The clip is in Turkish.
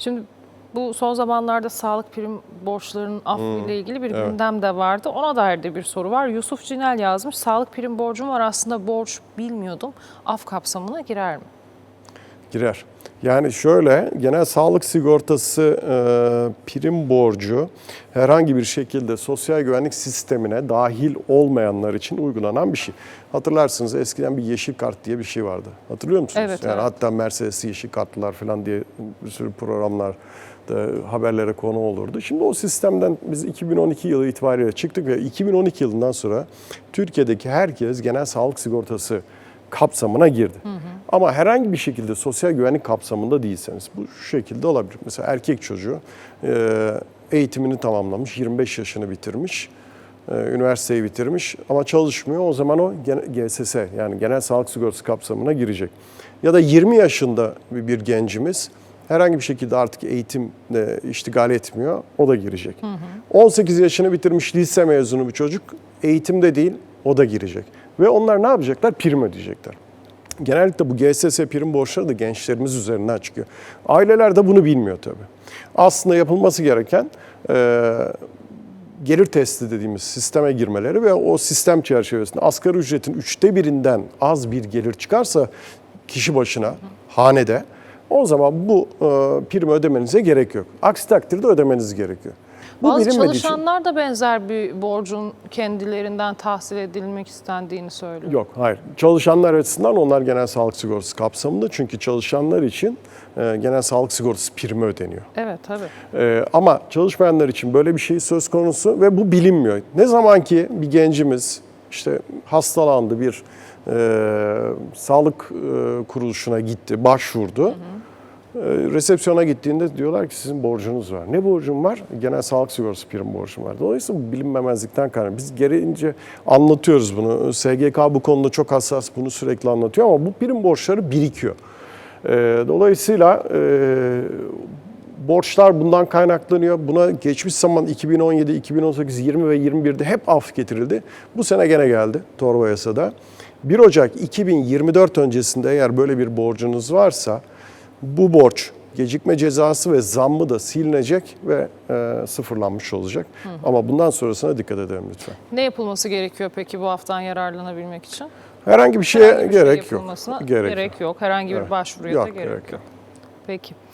Şimdi bu son zamanlarda sağlık prim borçlarının affı ile ilgili bir gündem de vardı. Ona dair de bir soru var. Yusuf Cinel yazmış. Sağlık prim borcum var aslında borç bilmiyordum. Af kapsamına girer mi? Girer. Yani şöyle genel sağlık sigortası e, prim borcu herhangi bir şekilde sosyal güvenlik sistemine dahil olmayanlar için uygulanan bir şey. Hatırlarsınız eskiden bir yeşil kart diye bir şey vardı. Hatırlıyor musunuz? Evet, yani evet. hatta Mercedes'i yeşil kartlılar falan diye bir sürü programlar da haberlere konu olurdu. Şimdi o sistemden biz 2012 yılı itibariyle çıktık ve 2012 yılından sonra Türkiye'deki herkes genel sağlık sigortası kapsamına girdi. Ama herhangi bir şekilde sosyal güvenlik kapsamında değilseniz bu şu şekilde olabilir. Mesela erkek çocuğu e, eğitimini tamamlamış, 25 yaşını bitirmiş, e, üniversiteyi bitirmiş ama çalışmıyor. O zaman o GSS yani genel sağlık sigortası kapsamına girecek. Ya da 20 yaşında bir gencimiz herhangi bir şekilde artık eğitimle iştigal etmiyor, o da girecek. 18 yaşını bitirmiş lise mezunu bir çocuk eğitimde değil, o da girecek. Ve onlar ne yapacaklar? Prim ödeyecekler. Genellikle bu GSS prim borçları da gençlerimiz üzerinden çıkıyor. Aileler de bunu bilmiyor tabii. Aslında yapılması gereken e, gelir testi dediğimiz sisteme girmeleri ve o sistem çerçevesinde asgari ücretin üçte birinden az bir gelir çıkarsa kişi başına hanede o zaman bu e, primi ödemenize gerek yok. Aksi takdirde ödemeniz gerekiyor. Bu Bazı bilinmediği için- çalışanlar da benzer bir borcun kendilerinden tahsil edilmek istendiğini söylüyor. Yok, hayır. Çalışanlar açısından onlar genel sağlık sigortası kapsamında. Çünkü çalışanlar için e, genel sağlık sigortası primi ödeniyor. Evet tabii. E, ama çalışmayanlar için böyle bir şey söz konusu ve bu bilinmiyor. Ne zaman ki bir gencimiz işte hastalandı, bir e, sağlık e, kuruluşuna gitti, başvurdu. E, resepsiyona gittiğinde diyorlar ki sizin borcunuz var. Ne borcum var? Genel sağlık sigortası prim borcum var. Dolayısıyla bu bilinmemezlikten kaynaklı. Biz gereğince anlatıyoruz bunu. SGK bu konuda çok hassas bunu sürekli anlatıyor ama bu prim borçları birikiyor. E, dolayısıyla e, borçlar bundan kaynaklanıyor. Buna geçmiş zaman 2017, 2018, 20 ve 21'de hep af getirildi. Bu sene gene geldi torba yasada. 1 Ocak 2024 öncesinde eğer böyle bir borcunuz varsa bu borç gecikme cezası ve zammı da silinecek ve e, sıfırlanmış olacak. Ama bundan sonrasına dikkat edelim lütfen. Ne yapılması gerekiyor peki bu haftan yararlanabilmek için? Herhangi bir şeye Herhangi bir şey gerek yok. yapılmasına gerek, yok. Herhangi bir Evet. başvuruya Yok, da gerek, gerek yok. Peki.